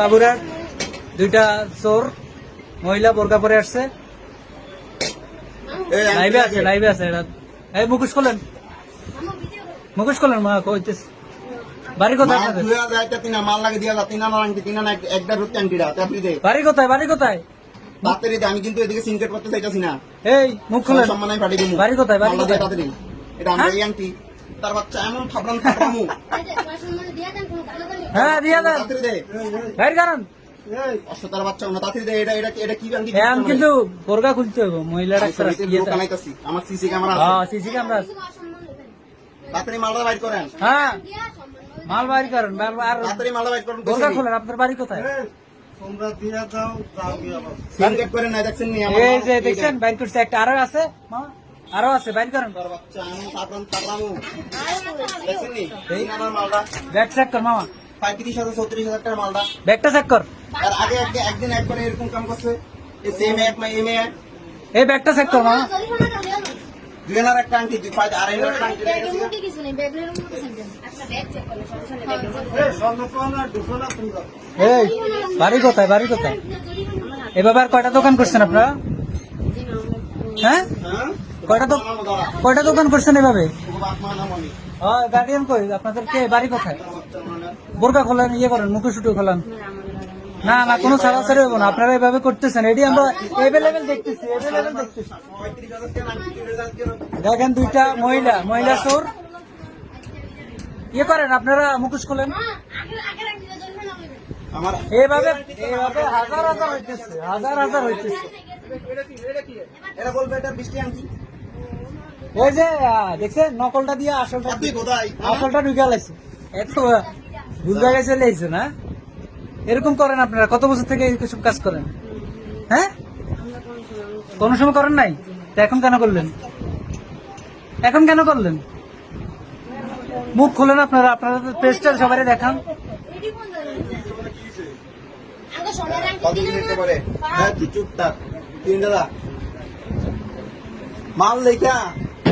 বাবুরার দুইটা চোর মহিলা বোরকা পরে আসছে। লাইভে আছে লাইভে আছে এটা এই মুখোশ খোলেন মুখোশ খোলেন মা কইতেছে। বাড়ি কোথায় মাল লাগে দিয়া না একটা রুটি দে। বাড়ি কোথায় বাড়ি কোথায়? আমি কিন্তু এদিকে সিনকেট করতে চাইতাছি না। এই মুখ পাঠিয়ে দিবো বাড়ি কোথায়? বাড়ি কোথায়? এটা আমরা হ্যাঁ? তার বাচ্চা এমন থাপড়ান থাপড়ামু হ্যাঁ দিয়া দেন। কারণ অষ্ট বাচ্চা না তাড়াতাড়ি দে। এটা এটা এটা কি আনটি এখন কিন্তু বোরকা খুলতে হবে মহিলাটা একটা আমার সিসি ক্যামেরা হ্যাঁ সিসি ক্যামেরা আছে। তাড়াতাড়ি মালটা বাইর করেন। হ্যাঁ মাল বাইর করেন বার- আর তাড়াতাড়ি মালটা বাইর করেন বোরকা খোলেন আপনার বাড়ি কোথায়? সিনকেট করে না দেখছেন নি? এই যে দেখছেন দেখ। বাইর করছে একটা আরও আছে। মা, আরও আছে বাইর করেন। ব্যাগ চেক কর মামা। পঁয়ত্রিশ হাজার চৌত্রিশ হাজার টাকার মালটা। ব্যাগটা চেক কর। আর আগে একদিন একবার এরকম কাম করছে। এই সেম এক মা এম এই ব্যাগটা চেক কর মামা। দুই হাজার একটা আংটি দুই পাঁচ আড়াই হাজার একটা। এই বাড়ি কোথায় বাড়ি কোথায়? এভাবে আর কয়টা দোকান করছেন আপনারা? হ্যাঁ? হ্যাঁ? কয়টা কয়টা দোকান করছেন এভাবে? গার্ডিয়ান কই? আপনাদের কে? বাড়ি কোথায়। বোরকা খোলেন ইয়ে করেন, মুখে শুটু খোলেন? না না, কোনো ছাড়াছাড়ি হব না। আপনারা এভাবে করতেছেন। এটি আমরা এভেলেবেল দেখতেছি এভেলেবেল দেখতেছি। দেখেন দুইটা মহিলা মহিলা চোর। ইয়ে করেন, আপনারা মুখোশ খোলেন। এভাবে এইভাবে হাজার হাজার হইতেছে, হাজার হাজার হইতেছে। বলবে, এটা বৃষ্টি আংটি ওই যে দেখছেন? নকলটা দিয়ে আসলটা কোথায়? আসলটা ঢুকে লাইছে। এত ভুল জায়গায় চলে আইছে না? এরকম করেন আপনারা। কত বছর থেকে এইসব কাজ করেন? হ্যাঁ? কোন সময় করেন নাই? তা এখন কেন করলেন? এখন কেন করলেন? মুখ খুলেন আপনারা। আপনারা পেজটা সবাই দেখান। হ্যাঁ মাল লেখা।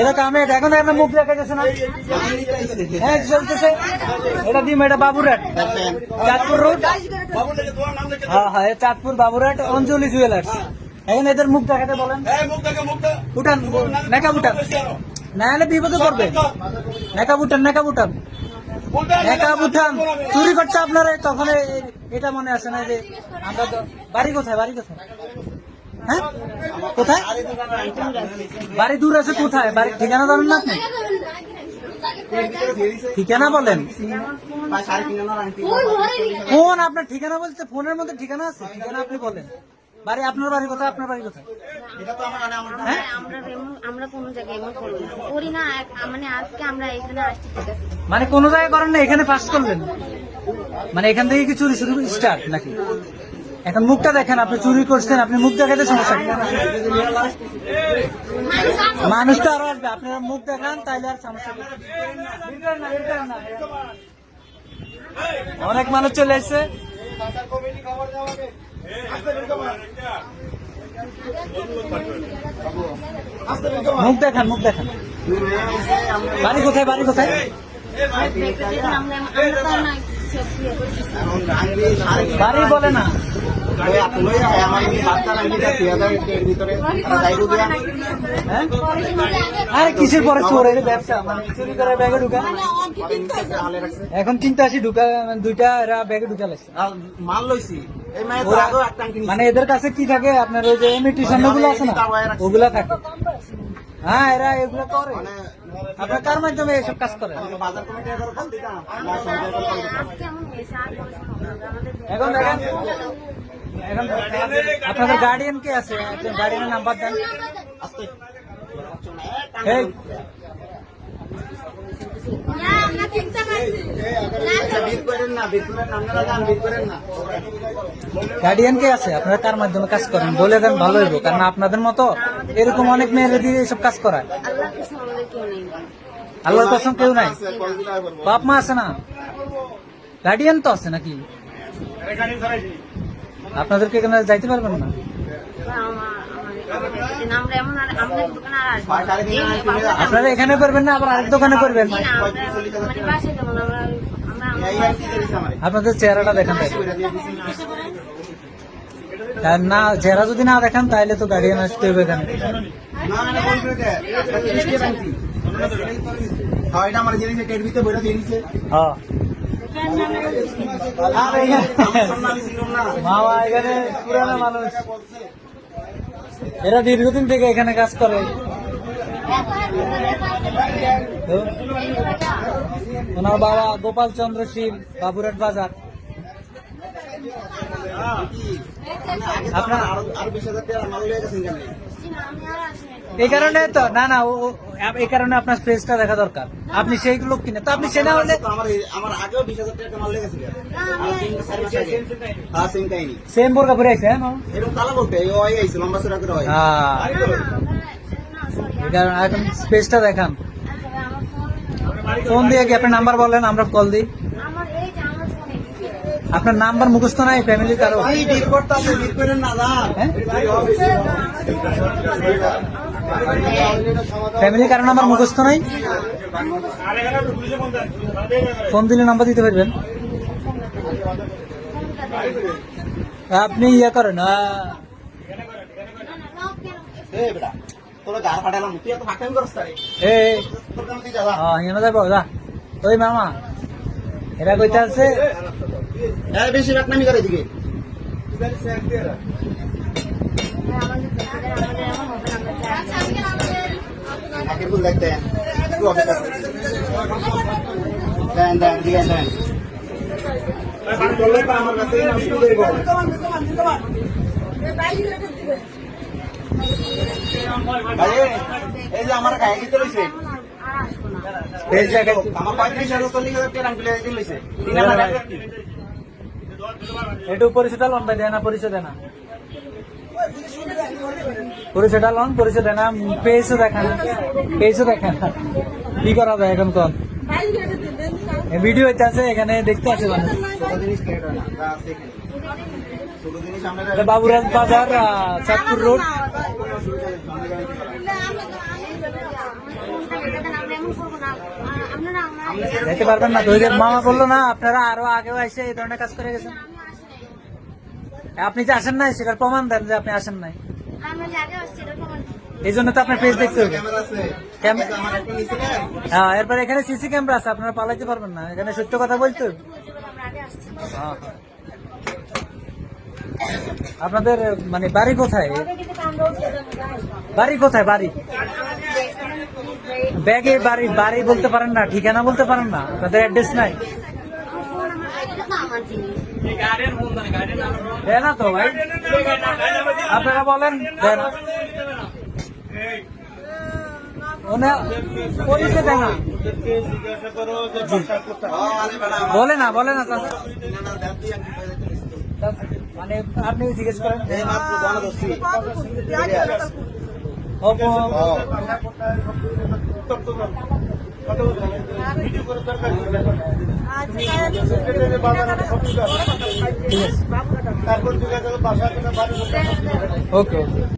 এরা কামে এটা। এখন একটা মুখ দেখা যাচ্ছে না। হ্যাঁ চলতেছে। এটা দিম এটা বাবুরাট চাঁদপুর রোড। হ্যাঁ হ্যাঁ চাঁদপুর বাবুরাট অঞ্জলি জুয়েলার্স এখন এদের মুখ দেখাতে বলেন উঠান নেকাব উঠান। না হলে বিপদে পড়বে। নেকাব উঠান নেকাব উঠান। নেকাব উঠান। চুরি করতে আপনারা তখন এটা মনে আসে না যে আমরা বাড়ি কোথায় বাড়ি কোথায়? হ্যাঁ? কোথায়? বাড়ি দূর আছে কোথায়? বাড়ি ঠিকানা জানেন না আপনি? ঠিকানা বলেন। ফোন, আপনার ঠিকানা বলতে ফোনের মধ্যে ঠিকানা আছে? ঠিকানা আপনি বলেন। বাড়ি, আপনার বাড়ি কোথায়? আপনার বাড়ি কোথায়? মানে হ্যাঁ? মানে কোন জায়গায় করেন না, এখানে ফার্স্ট করলেন। মানে এখান থেকে কি চুরি শুরু স্টার্ট নাকি? এখন মুখটা দেখেন, আপনি চুরি করছেন, আপনি মুখ দেখাতে সমস্যা? মানুষ তো আরও আসবে, আপনারা মুখ দেখান, তাইলে আর সমস্যা অনেক মানুষ চলে এসছে। মুখ দেখান মুখ দেখান। বাড়ি কোথায় বাড়ি কোথায়? বাড়ি বলে না। আর। হ্যাঁ কিসের পরে চোর? এর ব্যবসা মানে চুরি করে ব্যাগে ঢুকা। এখন কিনতে আসি ঢুকা মানে দুইটা এরা ব্যাগে ঢুকা লাগছে। মাল লইছি। মানে এদের কাছে কি থাকে? আপনার ওই যে ইমিটেশনগুলো আছে না? ওগুলা থাকে। হ্যাঁ এরা এগুলো করে। মানে আপনার কার মাধ্যমে এসব কাজ করে এখন দেখেন। আপনাদের গার্ডিয়ান কে আছে? গার্ডিয়ানের নাম্বার দেন। গার্ডিয়ান কে আছে? আপনারা কার মাধ্যমে কাজ করেন? বলে দেন, ভালো হইব। কারণ আপনাদের মতো এরকম অনেক মেয়েরা দিয়ে এসব কাজ করায়। আল্লাহর কসম কেউ নাই? বাপ মা আছে না? গার্ডিয়ান তো আছে নাকি? আপনাদেরকে এখানে যাইতে পারবেন না আপনারা এখানে করবেন না আবার আরেক দোকানে করবেন। আপনাদের চেহারাটা দেখেন না চেহারা যদি না দেখেন তাহলে তো গার্ডিয়ান আসতে হবে এখানে। হ্যাঁ, মামা এখানে পুরানো মানুষ। এরা দীর্ঘদিন থেকে এখানে কাজ করে। ওনার বাবা গোপাল চন্দ্র শীল বাবুরাট বাজার। আপনার- আরও বিশ হাজার টাকা মাল লেগে গেছে এখানে। জি না, আমি আর আসিনি তো। এই কারণে তো না না এই কারণে আপনার ফেসটা দেখা দরকার। আপনি সেই লোক কিনে তো আপনি সেনা হলে আমার আগেও বিশ হাজার টাকা মাল লেগেছিল। হ্যাঁ। সেম বোরকা পরে আছে হ্যাঁ এরকম কালা বলতে ওই আইছে লম্বা চড়া করে হয়। হ্যাঁ এই কারণে এখন স্পেসটা দেখান। ফোন- দিয়ে কি আপনার নাম্বার বলেন আমরা কল দিই। আমার এই যে আমার ফোনে আপনার নাম্বার মুখস্থ নাই ফ্যামিলি কারও। করতে আছে না? ফ্যামিলি কারও নাম্বার মুখস্থ নাই? ফোন দিলে নাম্বার দিতে পারবেন। আপনি ইয়ে করেন ওই মামা এরা কইতে আছে বেশি করে দিকে আমাদের আমাদের এমন হবে না আমরা চাই। আগে ফুল দেখতে তুই অপেক্ষা দেন দেন দিকে দেন আমার কাছে এই যে আমার গায়ে দিতে জায়গায় আমার পঁয়ত্রিশ হাজার চল্লিশ হাজার টাকা রাখলে দিতে একটু পরিচয়টা লন ভাই দেয় না, পরিচয় দেয় না। পরিচয়টা লন, পরিচয় না পেয়েছ দেখান পেয়েছ দেখান। কি করা যায় এখন কোন? ভিডিও হইতে আছে, এখানে দেখতে আছে মানুষ। না বাবুরাজ বাজার চাঁদপুর রোড। যেতে পারবেন না যে মামা বলল না, আপনারা আরও আগেও এসে এই ধরনের কাজ করে গেছেন। আপনি যে আসেন নাই সেটার প্রমাণ দেন যে আপনি আসেন নাই। এই জন্য তো আপনার পেজ দেখতে হবে। হ্যাঁ এরপর এখানে সিসি ক্যামেরা আছে আপনারা পালাইতে পারবেন না। এখানে সত্য কথা বলতে হবে। হ্যাঁ, হ্যাঁ। আপনাদের মানে বাড়ি কোথায়? বাড়ি কোথায় বাড়ি? ব্যাগে বাড়ি বাড়ি বলতে পারেন না ঠিকানা বলতে পারেন না আপনাদের অ্যাড্রেস নাই। দেয় না তো ভাই। আপনারা বলেন দেয় না ওনা দেয় না। বলে না বলে না। মানে আপনি জিজ্ঞেস করেন। এই ও, ও, ও, ওকে ওকে।